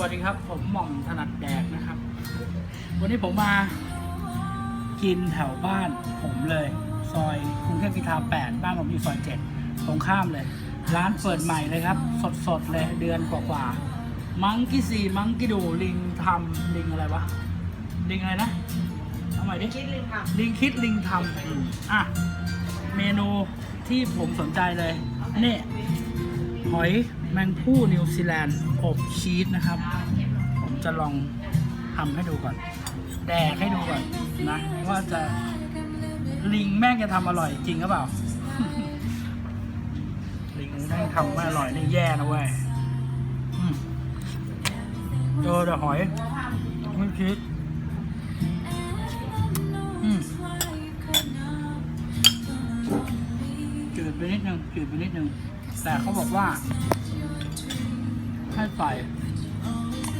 วัสดีครับ ผมหม่อมถนัดแดกนะครับ วันนี้ผมมากินแถวบ้านผมเลย ซอยกรุงเทพพิทา8บ้านผมอยู่ซอย7ตรงข้ามเลย ร้านเปิดใหม่เลยครับ สดๆเลยเดือนกว่าๆมังกี้ซีมังกี้ดูลิงทำลิงอะไรวะ ลิงอะไรนะเอาใหม่ดิคิดลิงค่ะลิงคิดลิงทำอืมอะ เมนูที่ผมสนใจเลย นี่หอย แมงผู้นิวซีแลนด์อบชีสนะครับ ผมจะลองทำให้ดูก่อน แดกให้ดูก่อนนะ ว่าจะลิงแม่งจะทำอร่อยจริงหรือเปล่า ลิงแม่งทำไม่อร่อยนี่แย่นะเว้ยอืมเจอแต่หอยไม่ชีสจืดไปนิดนึงจืดไปนิดนึงแต่เขาบอกว่า ให้ใส่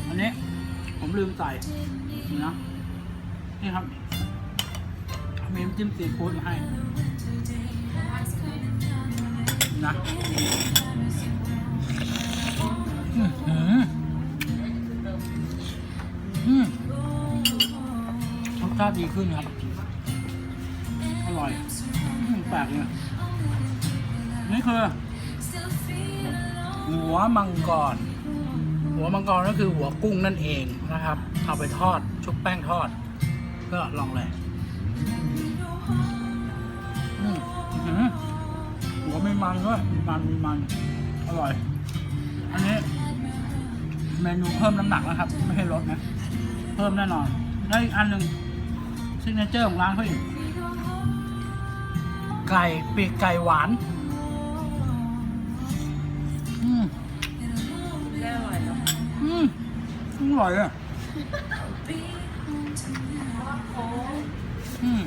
อันนี้ ผมลืมใส่นะนี่ครับ มีน้ำจิ้มซีฟู้ดมาให้ นะอื้อหืออืมรสชาติดีขึ้นครับ อร่อยแปลกเนี่ยนี่คือ หัวมังกร หัวมังกรก็คือหัวกุ้งนั่นเองนะครับ เอาไปทอดชุบแป้งทอด ก็ลองเลยหัวไม่มันด้วยมีมันมีมันอร่อย อันนี้เมนูเพิ่มน้ำหนักนะครับ ไม่ใช่ลดนะ เพิ่มแน่นอน แล้วอีกอันหนึ่งซิกเนเจอร์ของร้านเขาอีกไก่ปีกไก่หวาน อืมได้อร่อยเนาะอืมอร่อยอะอืม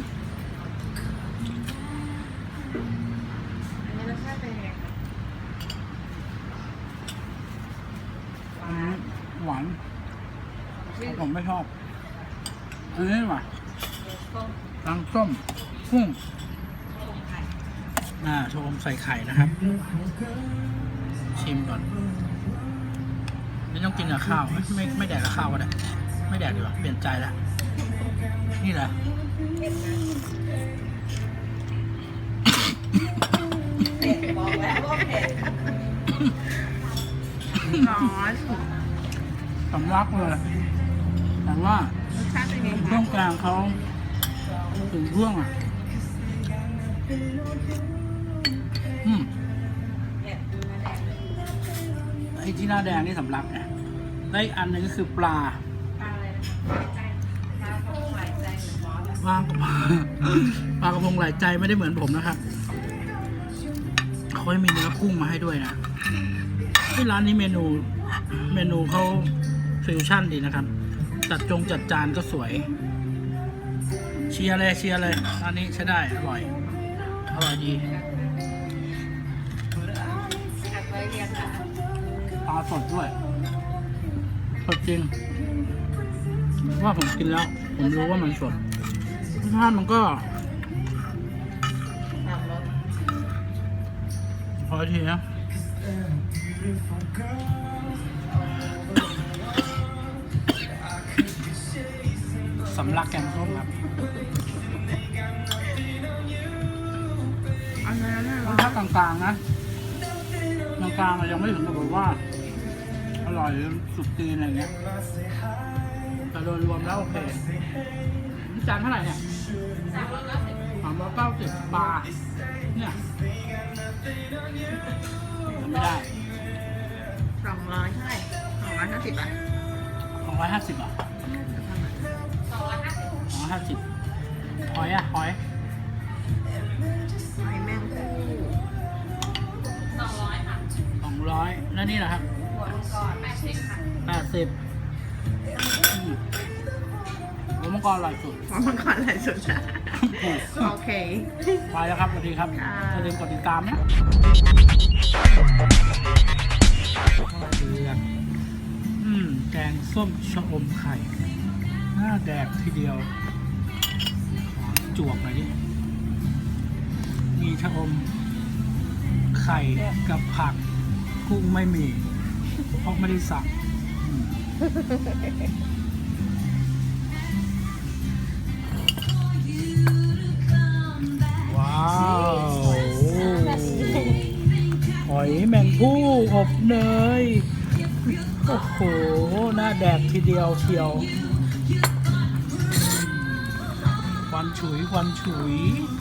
อันนี้รสชาติเป็นยังไงคะอันนี้หวานผมไม่ชอบ อันนี้หวานส้มรังส้มกุ้ง อ่าโชมใส่ไข่นะครับ ชิมก่อนไม่ต้องกินกับข้าวไม่ไม่ไม่แดกกับข้าวก็ได้ไม่แดกดีกว่าเปลี่ยนใจแล้วนี่แหละเผ็ดบอกแล้วว่าเผ็ดร้อนสำลักเลยแต่ว่ารสชาติเป็นไงช่คะวงกลางเขาถึงช่วงอะอืม อ้ที่หน้าแดงนี่สำลักเนี่ยแล้วอีกอันหนึงก็คือปลาปลาอะไรนะคะใจปลากระพงหลายใจเหมือนบอสอะปลากระพงปลากระพงหลายใจไม่ได้เหมือนผมนะครับเขาจะมีเนื้อกุ้งมาให้ด้วยนะที่ร้านนี้เมนูเมนูเขาฟิวชั่นดีนะครับ จัดจงจัดจานก็สวย เชียร์เลยเชียร์เลยร้านนี้ใช้ได้อร่อยอร่อยดีกั ลาสดด้วยสดจริง ว่าผมกินแล้ว ผมรู้ว่ามันสดรสชาติมันก็สามรสพอทีนะสำลักแกงส้มครับอันนั้นน่ะรสชาติกลางๆนะกลางๆอะยังไม่ถึงกับแบบว่าอ ร่อยสุดตีนอะไรเงี้ยแต่โดยรวมแล้วโอเคนี่จานเท่าไหร่เนี่ยสามรสเก้าสิบสามร้อยเก้าสิบบาทเนี่ยไม่ได้สองร้อยเท่าไหร่สองร้อยห้าสิบอะสองร้อยห้าสิบอะสองร้อยห้าสิบสองร้อยห้าสิบหอยอะหอยหอยแมงผู้สองร้อยค่ะสองร้อยแล้วนี่แหละครับ สิบค่ะแปดสิบหัวมังกรอร่อยสุดหัวมังกรอะไรสุดอะโอเค ไปแล้วครับสวัสดีครับค่ะ อย่าลืมกดติดตามนะเดือนอืม แกงส้มชะอมไข่ หน้าแดกทีเดียว ขอจวกหน่อยดิ มีชะอมไข่กับผัก กุ้งไม่มี เพราะไม่ได้สั่งอืมว้าวหอยแมงผู้อบเนย โอ้โห หน้าแดกทีเดียวเชียวควันฉุยควันฉุยอ